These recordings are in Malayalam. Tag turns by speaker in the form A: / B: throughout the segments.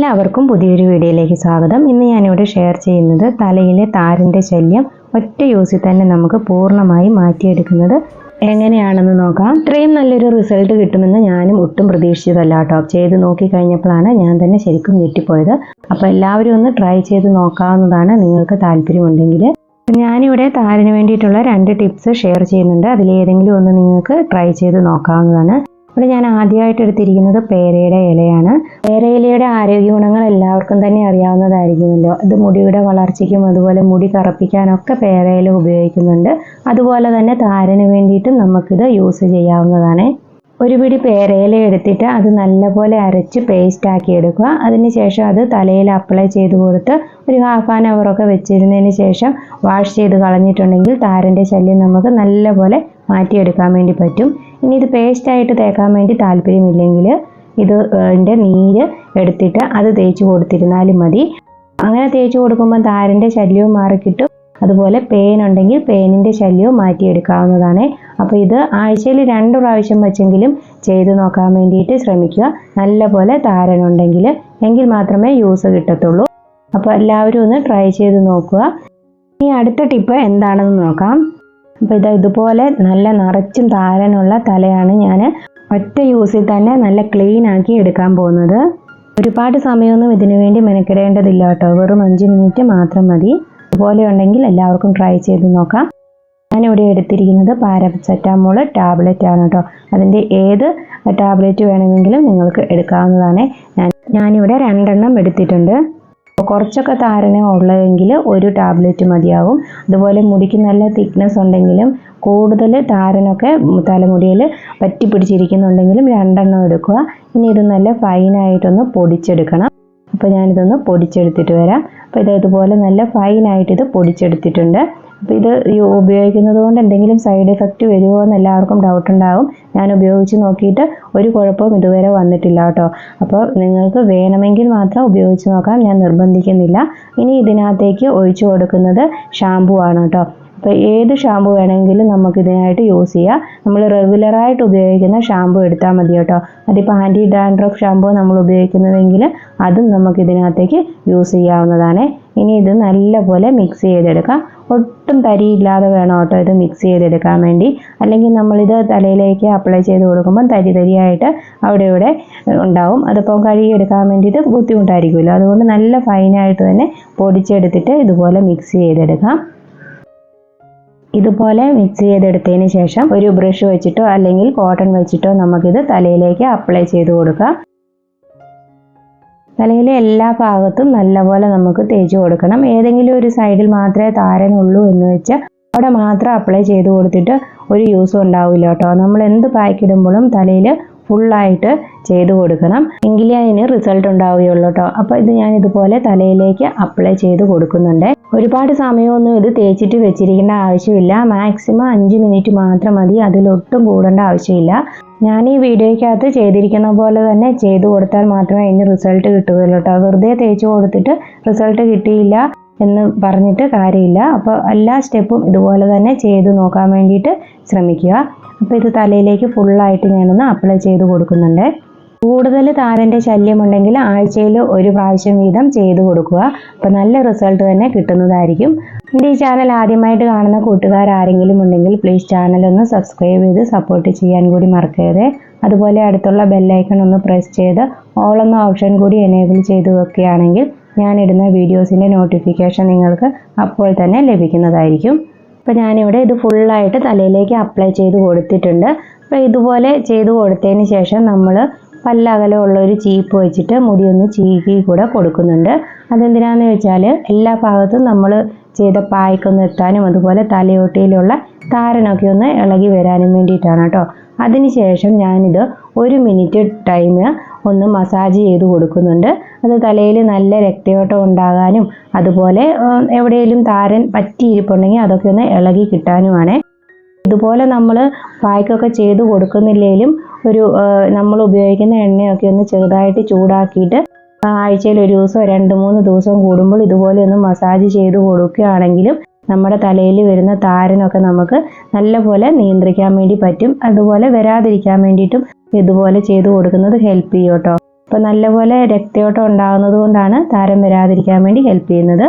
A: എല്ലാവർക്കും പുതിയൊരു വീഡിയോയിലേക്ക് സ്വാഗതം. ഇന്ന് ഞാനിവിടെ ഷെയർ ചെയ്യുന്നത് തലയിലെ താരന്റെ ശല്യം ഒറ്റ യൂസിൽ തന്നെ നമുക്ക് പൂർണമായി മാറ്റിയെടുക്കുന്നത് എങ്ങനെയാണെന്ന് നോക്കാം. ഇത്രയും നല്ലൊരു റിസൾട്ട് കിട്ടുമെന്ന് ഞാനും ഒട്ടും പ്രതീക്ഷിച്ചതല്ല കേട്ടോ. ചെയ്ത് നോക്കിക്കഴിഞ്ഞപ്പോഴാണ് ഞാൻ തന്നെ ശരിക്കും ഞെട്ടിപ്പോയത്. അപ്പോൾ എല്ലാവരും ഒന്ന് ട്രൈ ചെയ്ത് നോക്കാവുന്നതാണ് നിങ്ങൾക്ക് താല്പര്യമുണ്ടെങ്കിൽ. ഞാനിവിടെ താരന് വേണ്ടിയിട്ടുള്ള രണ്ട് ടിപ്സ് ഷെയർ ചെയ്യുന്നുണ്ട്. അതിലേതെങ്കിലും ഒന്ന് നിങ്ങൾക്ക് ട്രൈ ചെയ്ത് നോക്കാവുന്നതാണ്. ഇവിടെ ഞാൻ ആദ്യമായിട്ട് എടുത്തിരിക്കുന്നത് പേരയുടെ ഇലയാണ്. പേരയിലയുടെ ആരോഗ്യ ഗുണങ്ങൾ എല്ലാവർക്കും തന്നെ അറിയാവുന്നതായിരിക്കുമല്ലോ. ഇത് മുടിയുടെ വളർച്ചയ്ക്കും അതുപോലെ മുടി കറപ്പിക്കാനൊക്കെ പേരയില ഉപയോഗിക്കുന്നുണ്ട്. അതുപോലെ തന്നെ താരന് വേണ്ടിയിട്ടും നമുക്കിത് യൂസ് ചെയ്യാവുന്നതാണ്. ഒരു പിടി പേരയില എടുത്തിട്ട് അത് നല്ലപോലെ അരച്ച് പേസ്റ്റ് ആക്കി എടുക്കുക. അതിനുശേഷം അത് തലയിൽ അപ്ലൈ ചെയ്ത് കൊടുത്ത് ഒരു ഹാഫ് ആൻ അവറൊക്കെ വെച്ചിരുന്നതിന് ശേഷം വാഷ് ചെയ്ത് കളഞ്ഞിട്ടുണ്ടെങ്കിൽ താരന്റെ ശല്യം നമുക്ക് നല്ലപോലെ മാറ്റിയെടുക്കാൻ വേണ്ടി പറ്റും. ഇനി ഇത് പേസ്റ്റായിട്ട് തേക്കാൻ വേണ്ടി താല്പര്യമില്ലെങ്കിൽ ഇത് ഇതിന്റെ നീര് എടുത്തിട്ട് അത് തേച്ച് കൊടുത്തിരുന്നാലും മതി. അങ്ങനെ തേച്ച് കൊടുക്കുമ്പോൾ താരന്റെ ശല്യവും മാറിക്കിട്ടും. അതുപോലെ പേൻ ഉണ്ടെങ്കിൽ പേനിന്റെ ശല്യവും മാറ്റിയെടുക്കാവുന്നതാണ്. അപ്പോൾ ഇത് ആഴ്ചയിൽ രണ്ട് പ്രാവശ്യം വെച്ചെങ്കിലും ചെയ്ത് നോക്കാൻ വേണ്ടിയിട്ട് ശ്രമിക്കുക. നല്ലപോലെ താരനുണ്ടെങ്കിൽ എങ്കിൽ മാത്രമേ യൂസ് കിട്ടത്തുള്ളൂ. അപ്പോൾ എല്ലാവരും ഒന്ന് ട്രൈ ചെയ്ത് നോക്കുക. ഇനി അടുത്ത ടിപ്പ് എന്താണെന്ന് നോക്കാം. അപ്പോൾ ഇത് ഇതുപോലെ നല്ല നിറച്ചും താരനുള്ള തലയാണ് ഞാൻ ഒറ്റ യൂസിൽ തന്നെ നല്ല ക്ലീൻ ആക്കി എടുക്കാൻ പോകുന്നത്. ഒരുപാട് സമയമൊന്നും ഇതിനു വേണ്ടി മെനക്കിടേണ്ടതില്ല കേട്ടോ. വെറും അഞ്ച് മിനിറ്റ് മാത്രം മതി. അതുപോലെ ഉണ്ടെങ്കിൽ എല്ലാവർക്കും ട്രൈ ചെയ്ത് നോക്കാം. ഞാനിവിടെ എടുത്തിരിക്കുന്നത് പാരസെറ്റാമോൾ ടാബ്ലറ്റ് ആണ് കേട്ടോ. അതിന്റെ ഏത് ടാബ്ലറ്റ് വേണമെങ്കിലും നിങ്ങൾക്ക് എടുക്കാവുന്നതാണ്. ഞാൻ ഞാനിവിടെ രണ്ടെണ്ണം എടുത്തിട്ടുണ്ട്. കുറച്ചൊക്കെ താരനെ ഉള്ളതെങ്കിൽ ഒരു ടാബ്ലറ്റ് മതിയാവും. അതുപോലെ മുടിക്ക് നല്ല തിക്നെസ് ഉണ്ടെങ്കിലും കൂടുതൽ താരനൊക്കെ തലമുടിയിൽ പറ്റി പിടിച്ചിരിക്കുന്നുണ്ടെങ്കിലും രണ്ടെണ്ണം എടുക്കുക. ഇനി ഇത് നല്ല ഫൈനായിട്ടൊന്ന് പൊടിച്ചെടുക്കണം. അപ്പോൾ ഞാനിതൊന്ന് പൊടിച്ചെടുത്തിട്ട് വരാം. അപ്പോൾ ഇത് ഇതുപോലെ നല്ല ഫൈനായിട്ട് ഇത് പൊടിച്ചെടുത്തിട്ടുണ്ട്. അപ്പോൾ ഇത് ഉപയോഗിക്കുന്നത് കൊണ്ട് എന്തെങ്കിലും സൈഡ് എഫക്റ്റ് വരുമോ എന്ന് എല്ലാവർക്കും ഡൗട്ട് ഉണ്ടാവും. ഞാൻ ഉപയോഗിച്ച് നോക്കിയിട്ട് ഒരു കുഴപ്പവും ഇതുവരെ വന്നിട്ടില്ല കേട്ടോ. അപ്പോൾ നിങ്ങൾക്ക് വേണമെങ്കിൽ മാത്രം ഉപയോഗിച്ച് നോക്കാം ഞാൻ നിർബന്ധിക്കുന്നില്ല. ഇനി ഇതിനകത്തേക്ക് ഒഴിച്ചു കൊടുക്കുന്നത് ഷാമ്പു ആണ് കേട്ടോ. അപ്പോൾ ഏത് ഷാമ്പു വേണമെങ്കിലും നമുക്ക് ഇതിനായിട്ട് യൂസ് ചെയ്യാം. നമ്മൾ റെഗുലറായിട്ട് ഉപയോഗിക്കുന്ന ഷാമ്പു എടുത്താൽ മതി കേട്ടോ. അതിപ്പോൾ ആന്റി ഡാൻഡ്രഫ് ഷാമ്പു നമ്മൾ ഉപയോഗിക്കുന്നതെങ്കിൽ അതും നമുക്ക് ഇതിനകത്തേക്ക് യൂസ് ചെയ്യാവുന്നതാണ്. ഇനി ഇത് നല്ലപോലെ മിക്സ് ചെയ്തെടുക്കാം. ഒട്ടും തരിയില്ലാതെ വേണം കേട്ടോ ഇത് മിക്സ് ചെയ്തെടുക്കാൻ വേണ്ടി. അല്ലെങ്കിൽ നമ്മളിത് തലയിലേക്ക് അപ്ലൈ ചെയ്ത് കൊടുക്കുമ്പോൾ തരി തരിയായിട്ട് അവിടെ ഇവിടെ ഉണ്ടാവും. അതിപ്പോൾ കഴുകിയെടുക്കാൻ വേണ്ടിയിട്ട് ബുദ്ധിമുട്ടായിരിക്കുമല്ലോ. അതുകൊണ്ട് നല്ല ഫൈനായിട്ട് തന്നെ പൊടിച്ചെടുത്തിട്ട് ഇതുപോലെ മിക്സ് ചെയ്തെടുക്കാം. ഇതുപോലെ മിക്സ് ചെയ്തെടുത്തതിന് ശേഷം ഒരു ബ്രഷ് വെച്ചിട്ടോ അല്ലെങ്കിൽ കോട്ടൺ വെച്ചിട്ടോ നമുക്കിത് തലയിലേക്ക് അപ്ലൈ ചെയ്ത് കൊടുക്കാം. തലയിലെ എല്ലാ ഭാഗത്തും നല്ലപോലെ നമുക്ക് തേച്ച് കൊടുക്കണം. ഏതെങ്കിലും ഒരു സൈഡിൽ മാത്രമേ താരനുള്ളൂ എന്ന് വെച്ചാൽ അവിടെ മാത്രം അപ്ലൈ ചെയ്ത് കൊടുത്തിട്ട് ഒരു യൂസും ഉണ്ടാവില്ല കേട്ടോ. നമ്മൾ എന്ത് ഇടുമ്പോഴും തലയിൽ ഫുള്ളായിട്ട് ചെയ്ത് കൊടുക്കണം. എങ്കിലേ അതിന് റിസൾട്ട് ഉണ്ടാവുകയുള്ളൂ കേട്ടോ അപ്പോൾ ഇത് ഞാൻ ഇതുപോലെ തലയിലേക്ക് അപ്ലൈ ചെയ്ത് കൊടുക്കുന്നുണ്ട്. ഒരുപാട് സമയമൊന്നും ഇത് തേച്ചിട്ട് വെച്ചിരിക്കേണ്ട ആവശ്യമില്ല. മാക്സിമം അഞ്ച് മിനിറ്റ് മാത്രം മതി. അതിലൊട്ടും കൂടേണ്ട ആവശ്യമില്ല. ഞാൻ ഈ വീഡിയോയ്ക്കകത്ത് ചെയ്തിരിക്കുന്ന പോലെ തന്നെ ചെയ്തു കൊടുത്താൽ മാത്രമേ അതിന് റിസൾട്ട് കിട്ടുകയുള്ളൂ കേട്ടോ വെറുതെ തേച്ച് കൊടുത്തിട്ട് റിസൾട്ട് കിട്ടിയില്ല. എന്ന് പറഞ്ഞിട്ട് കാര്യമില്ല. അപ്പോൾ എല്ലാ സ്റ്റെപ്പും ഇതുപോലെ തന്നെ ചെയ്ത് നോക്കാൻ വേണ്ടിയിട്ട് ശ്രമിക്കുക. അപ്പോൾ ഇത് തലയിലേക്ക് ഫുള്ളായിട്ട് ഞാനൊന്ന് അപ്ലൈ ചെയ്ത് കൊടുക്കുന്നുണ്ട്. കൂടുതൽ താരന്റെ ശല്യമുണ്ടെങ്കിൽ ആഴ്ചയിൽ ഒരു പ്രാവശ്യം വീതം ചെയ്ത് കൊടുക്കുക. അപ്പോൾ നല്ല റിസൾട്ട് തന്നെ കിട്ടുന്നതായിരിക്കും. എന്റെ ഈ ചാനൽ ആദ്യമായിട്ട് കാണുന്ന കൂട്ടുകാർ ആരെങ്കിലും ഉണ്ടെങ്കിൽ പ്ലീസ് ചാനൽ ഒന്ന് സബ്സ്ക്രൈബ് ചെയ്ത് സപ്പോർട്ട് ചെയ്യാൻ കൂടി മറക്കരുത്. അതുപോലെ അടുത്തുള്ള ബെല്ലൈക്കൺ ഒന്ന് പ്രസ് ചെയ്ത് ഓൾ എന്ന ഓപ്ഷൻ കൂടി എനേബിൾ ചെയ്ത് വെക്കുകയാണെങ്കിൽ ഞാനിടുന്ന വീഡിയോസിന്റെ നോട്ടിഫിക്കേഷൻ നിങ്ങൾക്ക് അപ്പോൾ തന്നെ ലഭിക്കുന്നതായിരിക്കും. അപ്പോൾ ഞാനിവിടെ ഇത് ഫുള്ളായിട്ട് തലയിലേക്ക് അപ്ലൈ ചെയ്ത് കൊടുത്തിട്ടുണ്ട്. അപ്പോൾ ഇതുപോലെ ചെയ്ത് കൊടുത്തതിന് ശേഷം നമ്മൾ പല്ലകലമുള്ള ഒരു ചീപ്പ് വെച്ചിട്ട് മുടിയൊന്ന് ചീകി കൂടെ കൊടുക്കുന്നുണ്ട്. അതെന്തിനാന്ന് വെച്ചാൽ എല്ലാ ഭാഗത്തും നമ്മൾ ചെയ്ത പായ്ക്കൊന്ന് എത്താനും അതുപോലെ തലയോട്ടിയിലുള്ള താരനൊക്കെ ഒന്ന് ഇളകി വരാനും വേണ്ടിയിട്ടാണ് കേട്ടോ. അതിനുശേഷം ഞാനിത് ഒരു മിനിറ്റ് ടൈം ഒന്ന് മസാജ് ചെയ്ത് കൊടുക്കുന്നുണ്ട്. അത് തലയിൽ നല്ല രക്തയോട്ടം ഉണ്ടാകാനും അതുപോലെ എവിടെയെങ്കിലും താരൻ പറ്റിയിരിപ്പുണ്ടെങ്കിൽ അതൊക്കെ ഒന്ന് ഇളകി കിട്ടാനുമാണ്. ഇതുപോലെ നമ്മൾ പായ്ക്കൊക്കെ ചെയ്ത് കൊടുക്കുന്നില്ലെങ്കിലും ഒരു നമ്മൾ ഉപയോഗിക്കുന്ന എണ്ണയൊക്കെ ഒന്ന് ചെറുതായിട്ട് ചൂടാക്കിയിട്ട് ആഴ്ചയിൽ ഒരു ദിവസം രണ്ട് മൂന്ന് ദിവസം കൂടുമ്പോൾ ഇതുപോലെ ഒന്ന് മസാജ് ചെയ്ത് കൊടുക്കുകയാണെങ്കിലും നമ്മുടെ തലയിൽ വരുന്ന താരനൊക്കെ നമുക്ക് നല്ലപോലെ നിയന്ത്രിക്കാൻ വേണ്ടി പറ്റും. അതുപോലെ വരാതിരിക്കാൻ വേണ്ടിയിട്ടും ഇതുപോലെ ചെയ്തു കൊടുക്കുന്നത് ഹെൽപ്പ് ചെയ്യും കേട്ടോ. അപ്പോൾ നല്ലപോലെ രക്തയോട്ടം ഉണ്ടാകുന്നത് കൊണ്ടാണ് താരം വരാതിരിക്കാൻ വേണ്ടി ഹെൽപ്പ് ചെയ്യുന്നത്.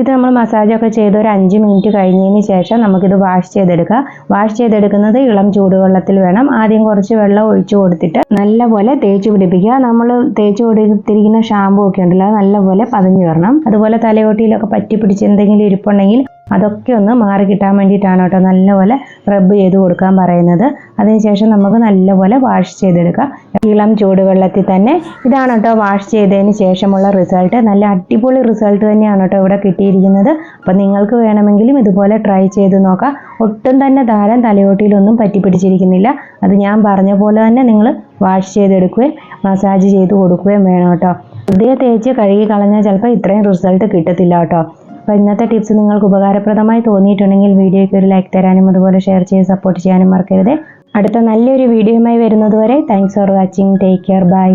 A: ഇത് നമ്മൾ മസാജൊക്കെ ചെയ്ത് ഒരു അഞ്ച് മിനിറ്റ് കഴിഞ്ഞതിന് ശേഷം നമുക്കിത് വാഷ് ചെയ്തെടുക്കാം. വാഷ് ചെയ്തെടുക്കുന്നത് ഇളം ചൂടുവെള്ളത്തിൽ വേണം. ആദ്യം കുറച്ച് വെള്ളം ഒഴിച്ചു കൊടുത്തിട്ട് നല്ലപോലെ തേച്ച് പിടിപ്പിക്കുക. നമ്മൾ തേച്ച് കൊടുത്തിരിക്കുന്ന ഷാമ്പു ഒക്കെ ഉണ്ടല്ലോ നല്ലപോലെ പതഞ്ഞു വരണം. അതുപോലെ തലയോട്ടിയിലൊക്കെ പറ്റി പിടിച്ച് എന്തെങ്കിലും ഇരിപ്പുണ്ടെങ്കിൽ അതൊക്കെ ഒന്ന് മാറി കിട്ടാൻ വേണ്ടിയിട്ടാണ് കേട്ടോ നല്ലപോലെ റബ്ബ് ചെയ്ത് കൊടുക്കാൻ പറയുന്നത്. അതിനുശേഷം നമുക്ക് നല്ലപോലെ വാഷ് ചെയ്തെടുക്കാം. ഇളം ചൂടുവെള്ളത്തിൽ തന്നെ ഇതാണ് കേട്ടോ വാഷ് ചെയ്തതിന് ശേഷമുള്ള റിസൾട്ട് നല്ല അടിപൊളി റിസൾട്ട് തന്നെയാണ് കേട്ടോ ഇവിടെ കിട്ടിയിരിക്കുന്നത്. അപ്പം നിങ്ങൾക്ക് വേണമെങ്കിലും ഇതുപോലെ ട്രൈ ചെയ്ത് നോക്കാം. ഒട്ടും തന്നെ താരം തലയോട്ടിയിലൊന്നും പറ്റി പിടിച്ചിരിക്കുന്നില്ല. അത് ഞാൻ പറഞ്ഞ പോലെ തന്നെ നിങ്ങൾ വാഷ് ചെയ്തെടുക്കുകയും മസാജ് ചെയ്ത് കൊടുക്കുകയും വേണം കേട്ടോ. ഹൃദയ തേച്ച് കഴുകി കളഞ്ഞാൽ ചിലപ്പോൾ ഇത്രയും റിസൾട്ട് കിട്ടത്തില്ല കേട്ടോ. അപ്പോൾ ഇന്നത്തെ ടിപ്സ് നിങ്ങൾക്ക് ഉപകാരപ്രദമായി തോന്നിയിട്ടുണ്ടെങ്കിൽ വീഡിയോയ്ക്ക് ഒരു ലൈക്ക് തരാനും അതുപോലെ ഷെയർ ചെയ്ത് സപ്പോർട്ട് ചെയ്യാനും മറക്കരുത്. അടുത്ത നല്ലൊരു വീഡിയോയുമായി വരുന്നതുവരെ thanks for watching take care bye